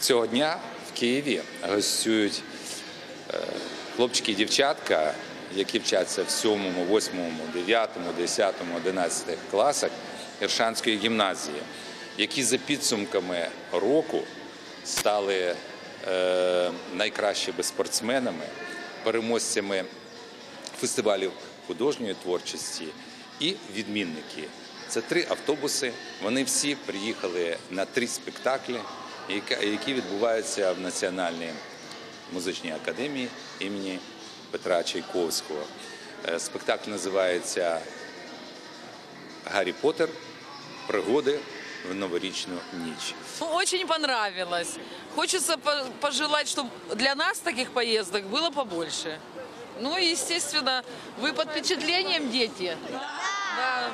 Цього дня в Києві гостюють е, хлопчики і дівчатка, які вчаться в 7, 8, 9, 10, 11 класах Іршанської гімназії, які за підсумками року стали е, найкращими спортсменами, переможцями фестивалів художньої творчості і відмінники. Це три автобуси. Вони всі приїхали на три спектаклі, які відбуваються в Національній музичній академії імені Петра Чайковського. Е, Спектакль називається Гаррі Поттер. Пригоди в новорічну ніч. Ну, Очень понравилось. Хочется по- пожелать, чтобы для нас таких поездок было побольше. Ну и, естественно, вы под впечатлением, дети? Да.